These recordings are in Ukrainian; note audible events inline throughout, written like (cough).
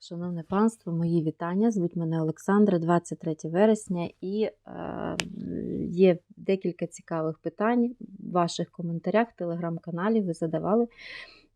Шановне панство, мої вітання. Звуть мене Олександра, 23 вересня, і е, є декілька цікавих питань в ваших коментарях телеграм-каналі. Ви задавали.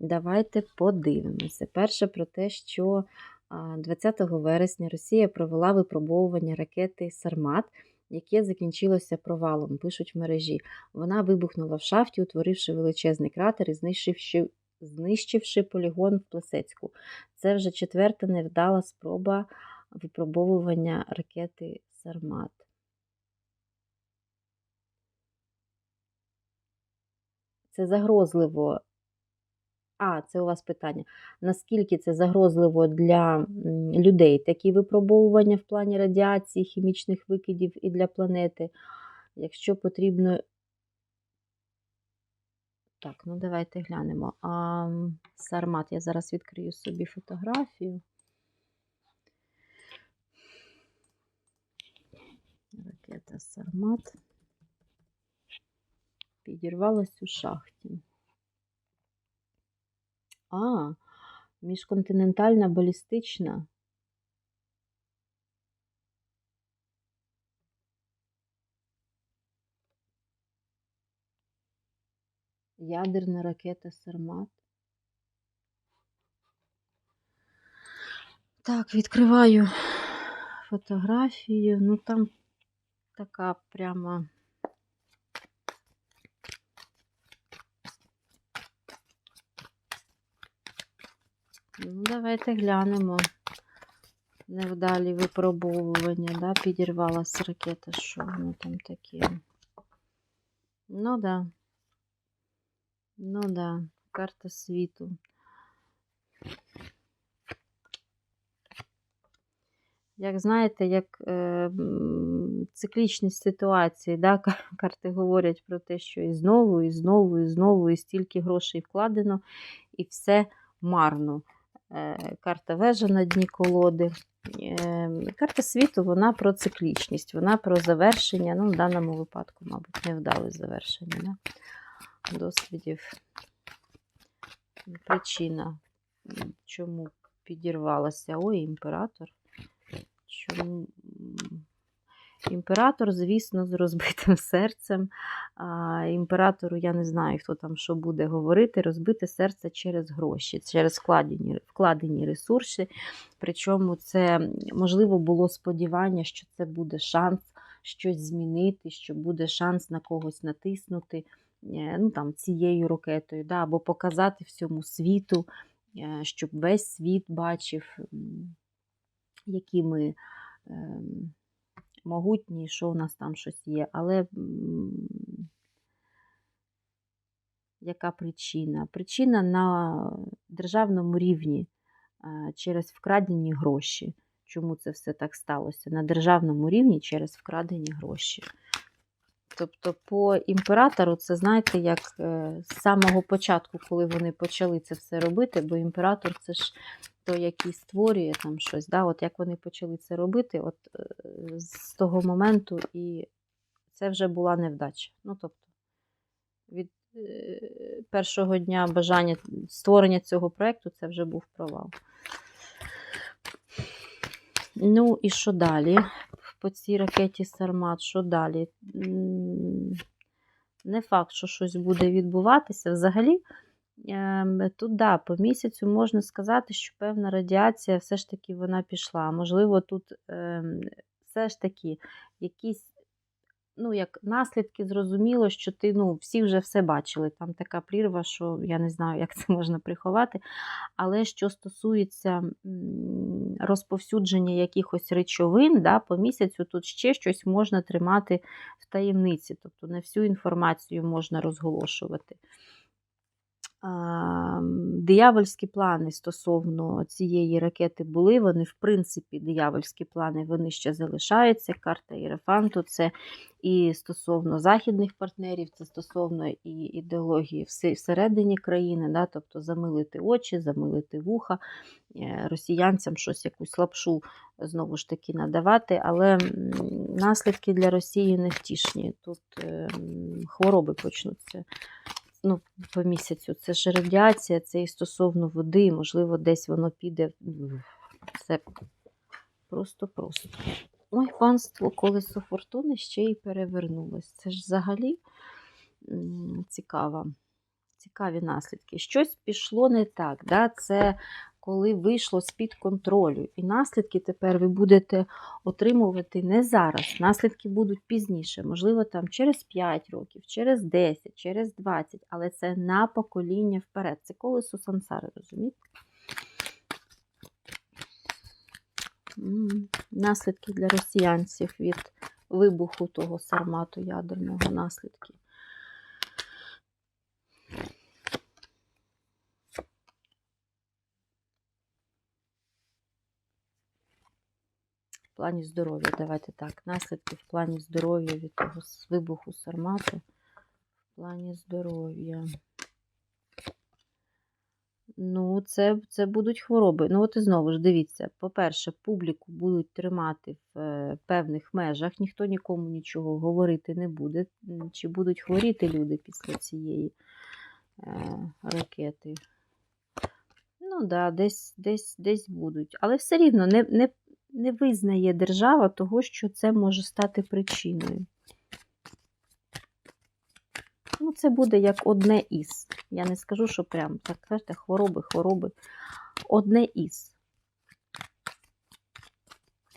Давайте подивимося. Перше про те, що е, 20 вересня Росія провела випробовування ракети Сармат, яке закінчилося провалом, пишуть в мережі. Вона вибухнула в шафті, утворивши величезний кратер і знищивши, знищивши полігон в Плесецьку. Це вже четверта невдала спроба випробовування ракети Сармат. Це загрозливо. А, це у вас питання. Наскільки це загрозливо для людей такі випробовування в плані радіації, хімічних викидів і для планети? Якщо потрібно. Так, ну давайте глянемо. А, Сармат, я зараз відкрию собі фотографію. Ракета Сармат. Підірвалась у шахті. А, міжконтинентальна балістична. Ядерна ракета Сармат. Так, відкриваю фотографію. Ну там така прямо. Ну, давайте глянемо. Невдалі випробовування, да, підірвалась ракета, що воно там таке. Ну да. Ну да, карта світу. Як знаєте, як е, циклічність ситуації, да, (laughs) карти говорять про те, що і знову, і знову, і знову, і стільки грошей вкладено, і все марно. Е, карта вежа на дні колоди. Е, карта світу вона про циклічність, вона про завершення, ну, в даному випадку, мабуть, невдале завершення да, досвідів. Причина, чому підірвалася. Ой, імператор. Чому? Імператор, звісно, з розбитим (laughs) серцем. А, імператору я не знаю, хто там що буде говорити. Розбите серце через гроші, через вкладені, вкладені ресурси. Причому це можливо було сподівання, що це буде шанс щось змінити, що буде шанс на когось натиснути ну, там, цією ракетою, да, або показати всьому світу, е, щоб весь світ бачив, які ми ем, могутні, що у нас там щось є. Але яка причина? Причина на державному рівні е, через вкрадені гроші. Чому це все так сталося? На державному рівні через вкрадені гроші. Тобто, по імператору, це знаєте, як е, з самого початку, коли вони почали це все робити, бо імператор це ж той, який створює там щось. Да? От як вони почали це робити, от е, з того моменту і це вже була невдача. Ну, тобто, від е, першого дня бажання створення цього проєкту це вже був провал. Ну і що далі? По цій ракеті Сармат, що далі? Не факт, що щось буде відбуватися. Взагалі, ем, тут да, по місяцю можна сказати, що певна радіація все ж таки вона пішла. Можливо, тут ем, все ж таки якісь ну, як наслідки зрозуміло, що ти ну, всі вже все бачили. Там така прірва, що я не знаю, як це (laughs) можна приховати. Але що стосується розповсюдження якихось речовин, да, по місяцю тут ще щось можна тримати в таємниці, тобто не всю інформацію можна розголошувати. Диявольські плани стосовно цієї ракети були. Вони, в принципі, диявольські плани вони ще залишаються. Карта Єрефанту це і стосовно західних партнерів, це стосовно і ідеології всередині країни, да, тобто замилити очі, замилити вуха, е, росіянцям щось якусь лапшу знову ж таки надавати, але наслідки для Росії не втішні. Тут е, хвороби почнуться ну, по місяцю. Це ж радіація, це і стосовно води, можливо, десь воно піде Все просто-просто. Ой, панство колесо фортуни ще й перевернулось. Це ж взагалі цікаво. Цікаві наслідки. Щось пішло не так. Да? Це коли вийшло з-під контролю. І наслідки тепер ви будете отримувати не зараз. Наслідки будуть пізніше, можливо, там через 5 років, через 10, через 20, але це на покоління вперед. Це колесо сансари, розумієте? Наслідки для росіянців від вибуху того сармату ядерного наслідки. Плані здоров'я, давайте так. Наслідки в плані здоров'я від того вибуху сармату. В плані здоров'я. Ну, це, це будуть хвороби. Ну, от і знову ж дивіться, по-перше, публіку будуть тримати в е, певних межах, ніхто нікому нічого говорити не буде. Чи будуть хворіти люди після цієї е, ракети? Ну, да, десь, десь, десь будуть. Але все рівно не, не, не визнає держава того, що це може стати причиною. Ну, це буде як одне із. Я не скажу, що прям так знаєте, хвороби, хвороби. Одне із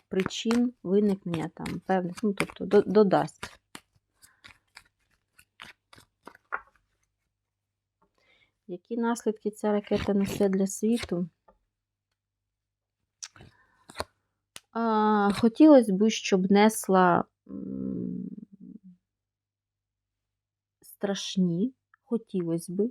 причин виникнення там певних, ну, тобто додасть. Які наслідки ця ракета несе для світу? А, хотілося б, щоб несла страшні, хотілося б,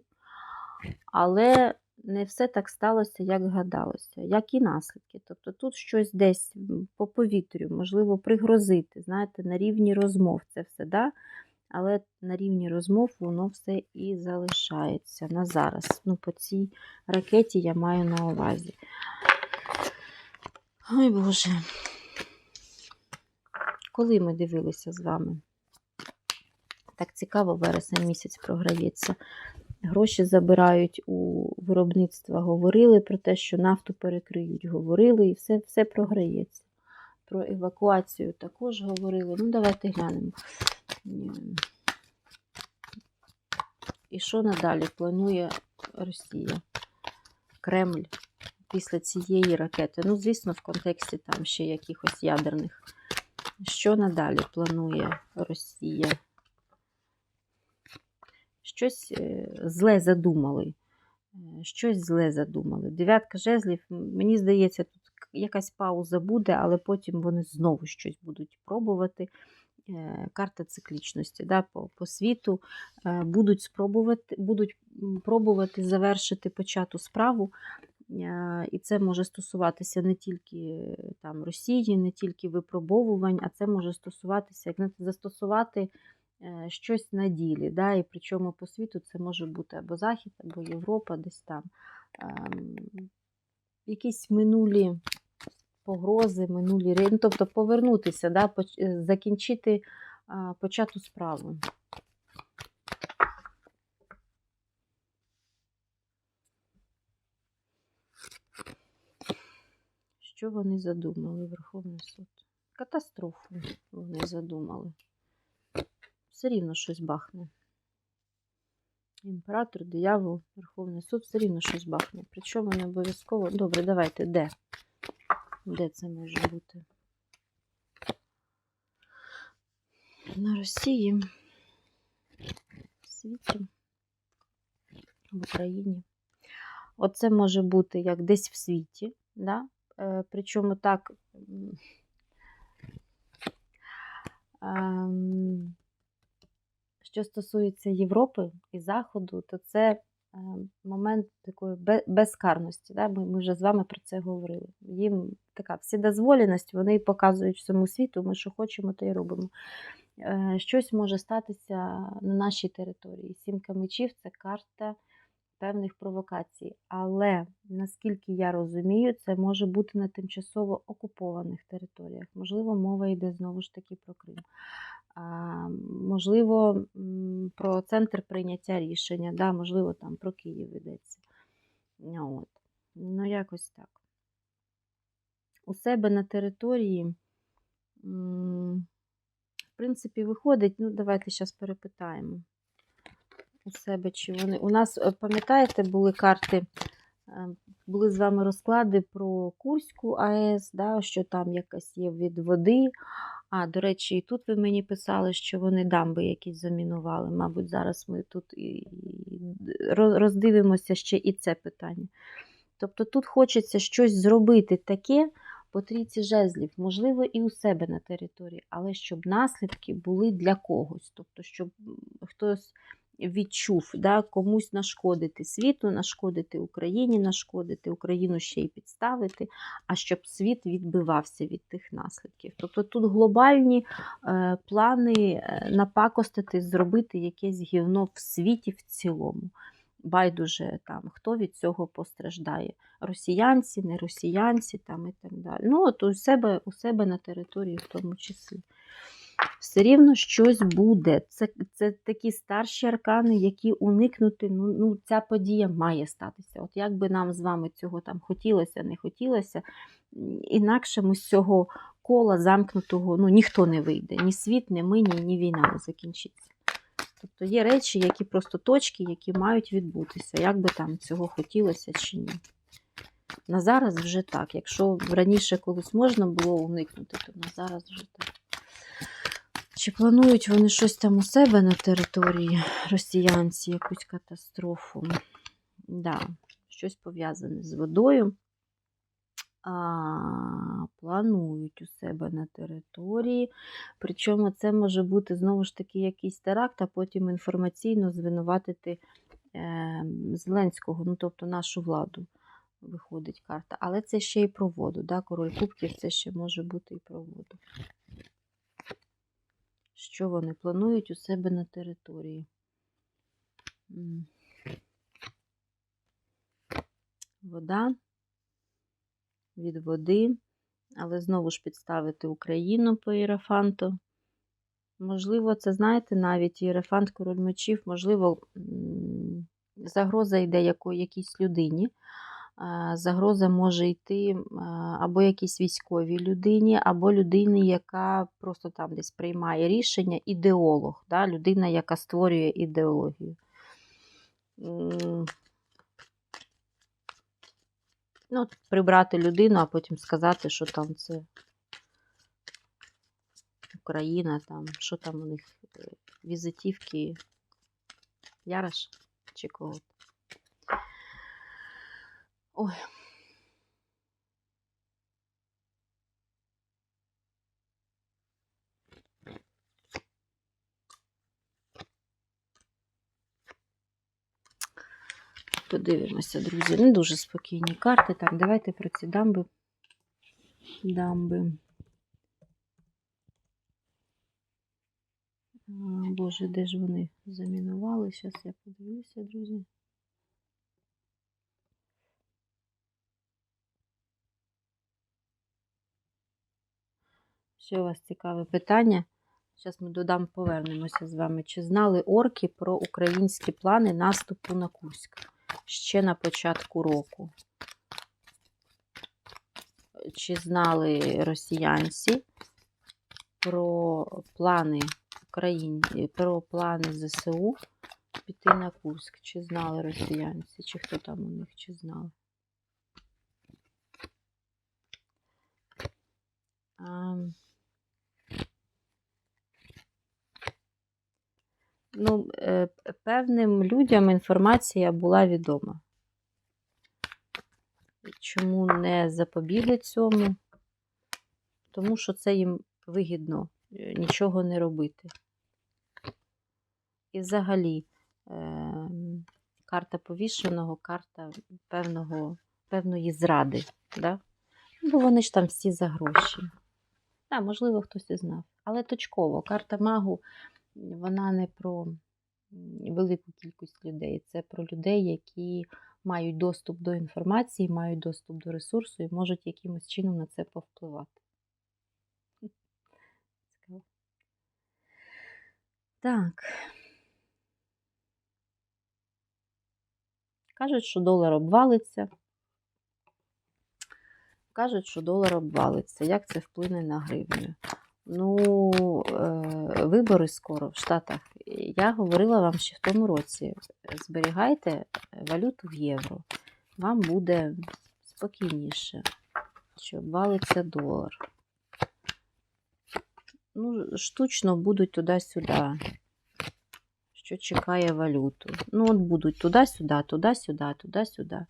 але не все так сталося, як гадалося. Які наслідки? Тобто тут щось десь по повітрю, можливо, пригрозити, знаєте, на рівні розмов це все, да? але на рівні розмов воно все і залишається на зараз. Ну, по цій ракеті я маю на увазі. Ой Боже. Коли ми дивилися з вами? Так цікаво, вересень місяць програється. Гроші забирають у виробництва. Говорили про те, що нафту перекриють, говорили, і все, все програється. Про евакуацію також говорили. Ну, давайте глянемо. Ем. І що надалі планує Росія? Кремль після цієї ракети. Ну, звісно, в контексті там ще якихось ядерних. Що надалі планує Росія? Щось е, зле задумали. Е, Щось зле задумали. Дев'ятка жезлів, мені здається, тут якась пауза буде, але потім вони знову щось будуть пробувати. Е, Карта циклічності да, по, по світу будуть спробувати, будуть пробувати завершити почату справу. Е, І це може стосуватися не тільки там, Росії, не тільки випробовувань, а це може стосуватися, як знаєте, застосувати е, щось на ділі. Да? І причому по світу це може бути або Захід, або Європа, десь там. Ем, Якісь минулі погрози, минулі ну, тобто повернутися, да? е, закінчити почату справу. Що вони задумали, Верховний суд? Катастрофу вони задумали. Все рівно щось бахне. Імператор, диявол, Верховний суд, все рівно щось бахне. Причому не обов'язково. Добре, давайте, де? Де це може бути? На Росії, в світі, в Україні. Оце може бути як десь в світі, да? Е, причому так. Що стосується Європи і Заходу, то це момент такої безкарності. Ми вже з вами про це говорили. Їм така вседозволеність, вони показують всьому світу, ми що хочемо, то й робимо. Е, Щось може статися на нашій території. Сімка мечів це карта певних провокацій. Але наскільки я розумію, це може бути на тимчасово окупованих територіях. Можливо, мова йде знову ж таки про Крим. Можливо, про центр прийняття рішення, да, можливо, там про Київ йдеться. От. Ну, якось так. у себе на території, в принципі, виходить, ну, давайте зараз перепитаємо. У себе чи вони. У нас, е, пам'ятаєте, були карти, е, були з вами розклади про Курську АЕС, да, що там якась є від води. А, до речі, і тут ви мені писали, що вони дамби якісь замінували. Мабуть, зараз ми тут роздивимося ще і це питання. Тобто тут хочеться щось зробити таке по трійці жезлів, можливо, і у себе на території, але щоб наслідки були для когось. Тобто, щоб хтось відчув, да, комусь нашкодити світу, нашкодити Україні, нашкодити Україну ще й підставити, а щоб світ відбивався від тих наслідків. Тобто тут глобальні е, плани е, напакостити, зробити якесь гівно в світі в цілому. Байдуже там, хто від цього постраждає. Росіянці, не росіянці там і так далі. Ну, от у себе, у себе на території в тому числі. Все рівно щось буде. Це, це такі старші аркани, які уникнути, ну, ну, ця подія має статися. От як би нам з вами цього там хотілося, не хотілося, інакше ми з цього кола замкнутого ну, ніхто не вийде. Ні світ, ні ми, ні, ні війна не закінчиться. Тобто є речі, які просто точки, які мають відбутися, як би там цього хотілося чи ні. На зараз вже так. Якщо раніше колись можна було уникнути, то на зараз вже так. Чи планують вони щось там у себе на території росіянці, якусь катастрофу? Да, щось пов'язане з водою. А, планують у себе на території. Причому це може бути знову ж таки якийсь теракт, а потім інформаційно звинуватити е, Зеленського, ну тобто нашу владу. Виходить карта. Але це ще й про воду. Да? Король Кубків це ще може бути і про воду. Що вони планують у себе на території? Вода від води, але знову ж підставити Україну по іерафанту. Можливо, це, знаєте, навіть іерафант король мечів, можливо, загроза йде яко- якійсь людині. Загроза може йти або якійсь військовій людині, або людині, яка просто там десь приймає рішення, ідеолог, да? людина, яка створює ідеологію. Ну, прибрати людину, а потім сказати, що там це Україна, там, що там у них, е, візитівки, Яраш чи кого. Ой. Подивимося, друзі. Не дуже спокійні карти. Так, давайте про ці дамби. Дамби. Боже, де ж вони замінували? Зараз я подивлюся, друзі. Ще у вас цікаве питання. Зараз ми додам, повернемося з вами. Чи знали орки про українські плани наступу на Курськ ще на початку року? Чи знали росіянці про плани Україні, про плани ЗСУ піти на Курськ? Чи знали росіянці? Чи хто там у них, чи знали? А, ну, е, певним людям інформація була відома. Чому не запобігли цьому? Тому що це їм вигідно е, нічого не робити. І взагалі, е, карта повішеного, карта певного, певної зради. Да? Бо вони ж там всі за гроші. Так, можливо, хтось і знав. Але точково. Карта магу вона не про велику кількість людей. Це про людей, які мають доступ до інформації, мають доступ до ресурсу і можуть якимось чином на це повпливати. Так. Кажуть, що долар обвалиться. Кажуть, що долар обвалиться. Як це вплине на гривню? Ну, е, вибори скоро в Штатах. Я говорила вам ще в тому році: зберігайте валюту в євро. Вам буде спокійніше, що обвалиться долар. Ну, штучно будуть туди-сюди. Що чекає валюту? Ну, от будуть туди-сюди, туди-сюди, туди-сюди.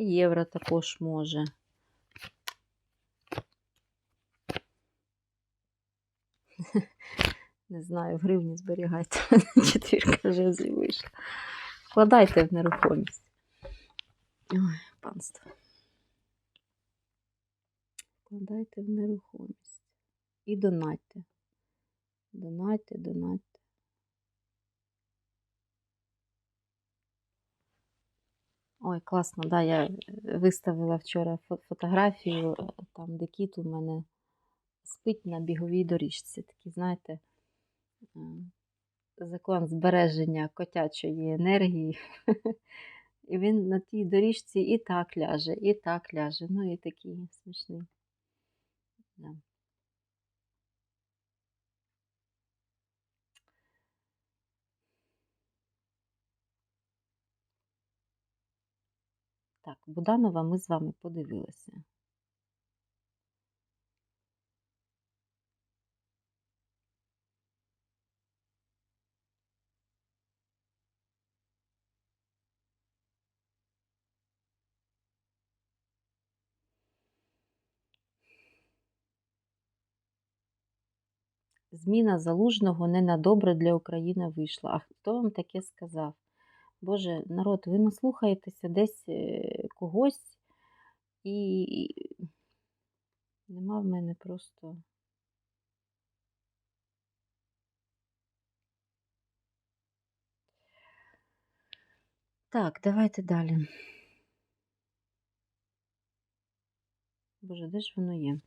І євро також може. (laughs) Не знаю, в гривні зберігайте. (laughs) Четвірка жезлів вийшла. Вкладайте в нерухомість. Ой, панство. Вкладайте в нерухомість. І донатьте. Донатьте, донатьте. Ой, класно, да, я е, виставила вчора фотографію, е, там, де кіт у мене спить на біговій доріжці. Такий, знаєте, закон збереження котячої енергії. (laughs) І він на тій доріжці і так ляже, і так ляже. Ну і такий смішний. Да. Так, Буданова ми з вами подивилися. Зміна залужного не на добре для України вийшла. А хто вам таке сказав? Боже, народ, ви наслухаєтеся десь е, когось, і нема в мене просто. Так, давайте далі. Боже, де ж воно є?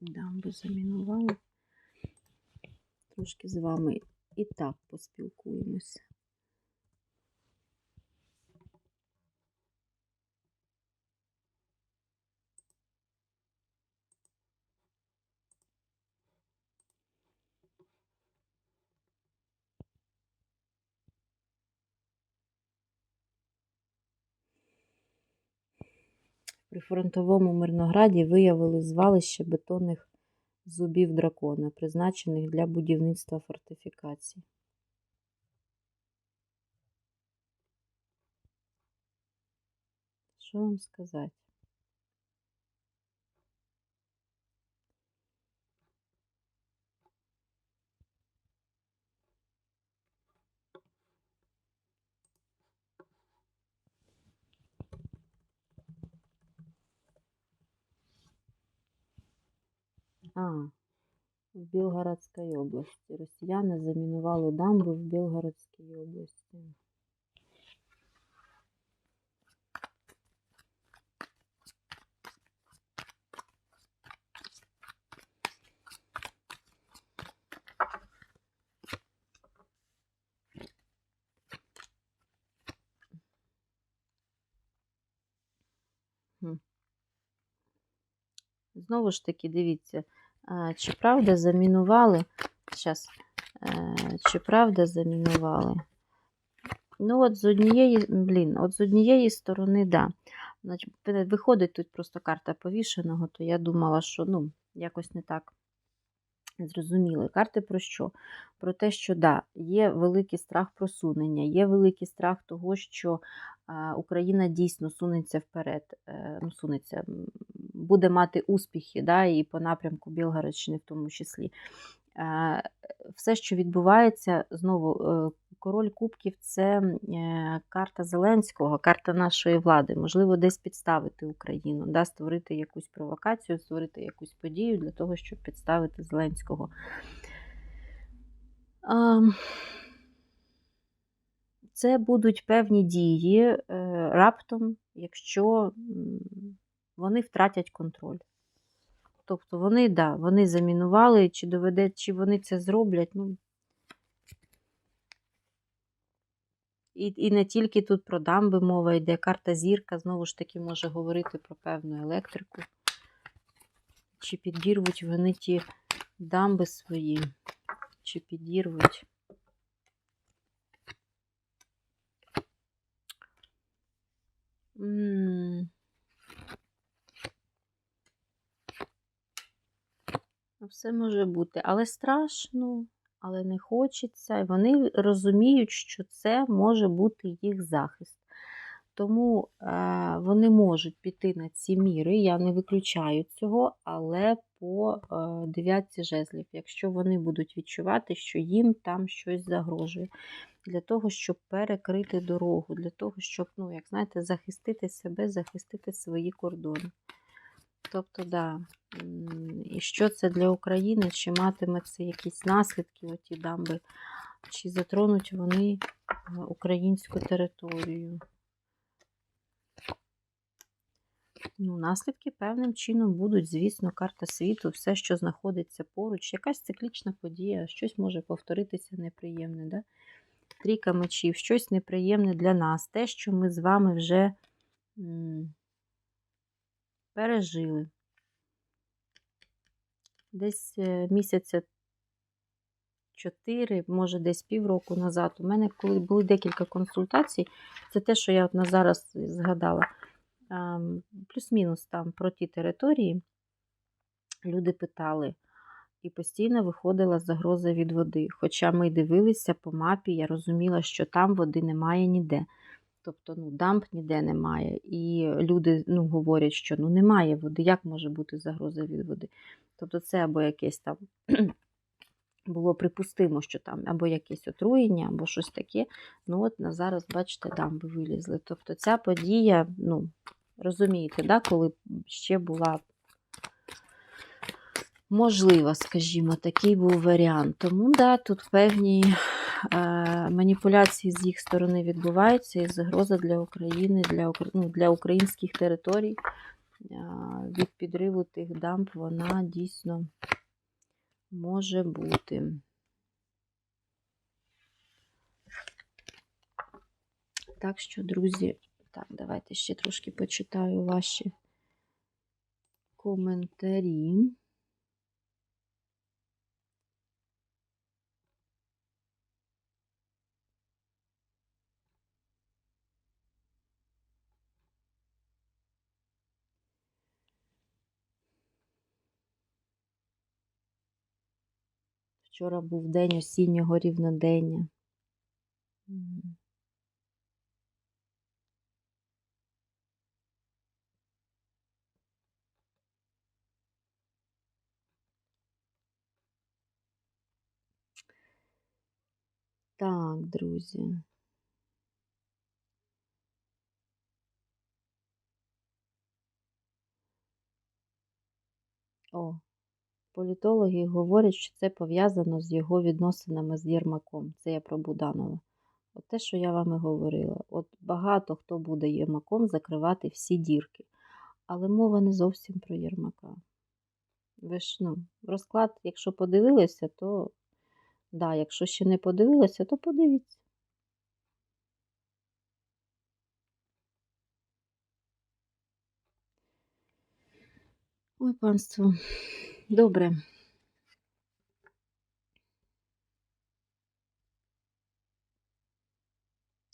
Дамби замінували. Трошки з вами і так поспілкуємося. В прифронтовому Мирнограді виявили звалище бетонних зубів дракона, призначених для будівництва фортифікацій. Що вам сказати? А, в Білгородській області. Росіяни замінували дамби в Білгородській області. Знову ж таки, дивіться, чи правда замінували? Щас, е, чи правда замінували? Ну, от з однієї, блін, от з однієї сторони, да. Значить, виходить тут просто карта повішеного, то я думала, що ну, якось не так зрозуміли. Карти про що? Про те, що да, є великий страх просунення, є великий страх того, що Україна дійсно сунеться вперед, е, ну, сунеться, буде мати успіхи, да, і по напрямку Білгородщини в тому числі. Все, що відбувається, знову е, король кубків це е, карта Зеленського, карта нашої влади. Можливо, десь підставити Україну, да, створити якусь провокацію, створити якусь подію для того, щоб підставити Зеленського. Це будуть певні дії е, раптом, якщо вони втратять контроль. Тобто вони, да, вони замінували, чи доведе, чи вони це зроблять. Ну, і, і не тільки тут про дамби мова йде, карта зірка знову ж таки може говорити про певну електрику. Чи підірвуть вони ті дамби свої, чи підірвуть. Ну, Все може бути, але страшно, але не хочеться. І вони розуміють, що це може бути їх захист. Тому е, вони можуть піти на ці міри. Я не виключаю цього, але по е, дев'ятці жезлів, якщо вони будуть відчувати, що їм там щось загрожує, для того, щоб перекрити дорогу, для того, щоб, ну, як знаєте, захистити себе, захистити свої кордони. Тобто, да. І що це для України? Чи матиме це якісь наслідки, оті дамби, чи затронуть вони е, українську територію? Ну, наслідки певним чином будуть, звісно, карта світу, все, що знаходиться поруч, якась циклічна подія, щось може повторитися неприємне. Да? Трійка мечів, щось неприємне для нас, те, що ми з вами вже пережили. Десь е, місяця 4, може десь півроку назад. У мене коли були декілька консультацій, це те, що я от на зараз згадала. Плюс-мінус там про ті території люди питали, і постійно виходила загроза від води. Хоча ми дивилися по мапі, я розуміла, що там води немає ніде. Тобто ну, дамб ніде немає. І люди ну, говорять, що ну, немає води, як може бути загроза від води? Тобто це або якесь там (clears throat) було припустимо, що там або якесь отруєння, або щось таке. Ну от на зараз, бачите, дамби вилізли. Тобто ця подія, ну, розумієте, да, коли ще була можлива, скажімо, такий був варіант. Тому да, тут певні маніпуляції з їх сторони відбуваються, і загроза для України, для, ну, для українських територій е, від підриву тих дамб, вона дійсно може бути. Так що, друзі, так, давайте ще трошки почитаю ваші коментарі. Вчора був день осіннього рівнодення. Так, друзі. О, політологи говорять, що це пов'язано з його відносинами з Єрмаком. Це я про Буданова. От те, що я вам і говорила. От багато хто буде Єрмаком закривати всі дірки. Але мова не зовсім про Єрмака. Ви ж, ну, розклад, якщо подивилися, то да, якщо ще не подивилися, то подивіться. Ой, панство. Добре.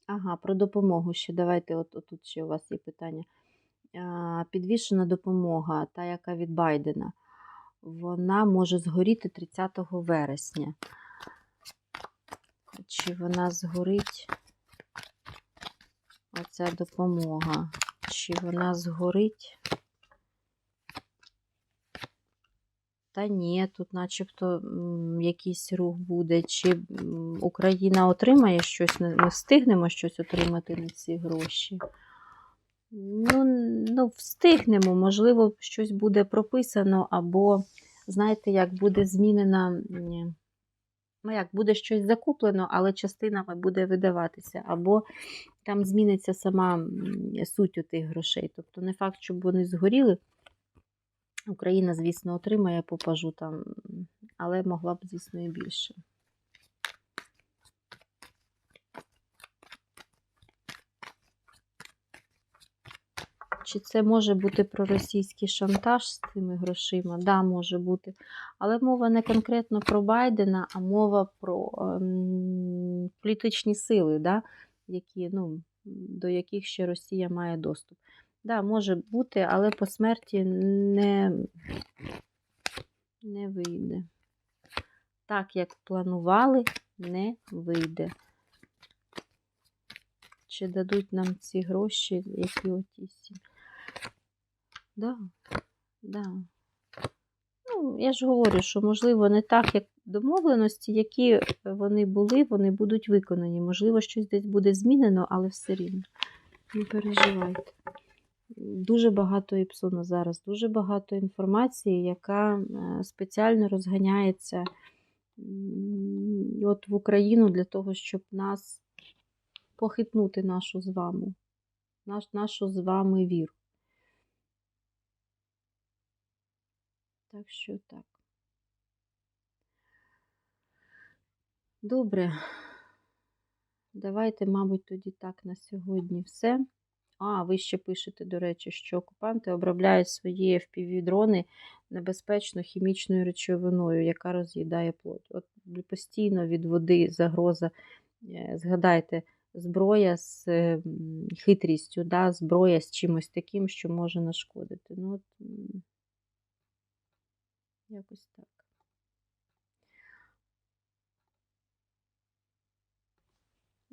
Ага, про допомогу ще. Давайте, от, от тут ще у вас є питання. А, Підвішена допомога, та, яка від Байдена, вона може згоріти 30 вересня. Чи вона згорить? Оця допомога. Чи вона згорить? Та ні, тут начебто якийсь рух буде. Чи Україна отримає щось, не встигнемо щось отримати на ці гроші? Ну, ну, встигнемо, можливо, щось буде прописано, або, знаєте, як буде змінена ну як, буде щось закуплено, але частинами буде видаватися, або там зміниться сама суть у тих грошей. Тобто не факт, щоб вони згоріли. Україна, звісно, отримає попажу там, але могла б, звісно, і більше. Чи це може бути проросійський шантаж з цими грошима? Да, може бути. Але мова не конкретно про Байдена, а мова про ем, політичні сили, да, які, ну, до яких ще Росія має доступ. Да, може бути, але по смерті не, не вийде. Так, як планували, не вийде. Чи дадуть нам ці гроші, які оті всі? Да, да. Ну, я ж говорю, що, можливо, не так, як домовленості, які вони були, вони будуть виконані. Можливо, щось десь буде змінено, але все рівно. Не переживайте. Дуже багато іпсона зараз, дуже багато інформації, яка е, спеціально розганяється от в Україну для того, щоб нас похитнути нашу з вами, наш, нашу з вами віру. Так що так. Добре. Давайте, мабуть, тоді так на сьогодні все. А, ви ще пишете, до речі, що окупанти обробляють свої FPV-дрони небезпечно хімічною речовиною, яка роз'їдає плоть. От постійно від води загроза. Е, Згадайте, зброя з хитрістю, да, зброя з чимось таким, що може нашкодити. Ну, от, якось так.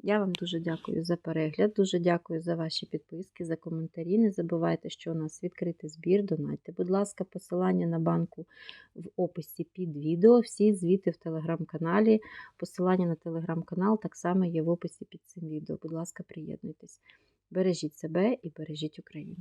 Я вам дуже дякую за перегляд, дуже дякую за ваші підписки, за коментарі. Не забувайте, що у нас відкритий збір. Донайте, будь ласка, посилання на банку в описі під відео. Всі звіти в телеграм-каналі. Посилання на телеграм-канал так само є в описі під цим відео. Будь ласка, приєднуйтесь. Бережіть себе і бережіть Україну.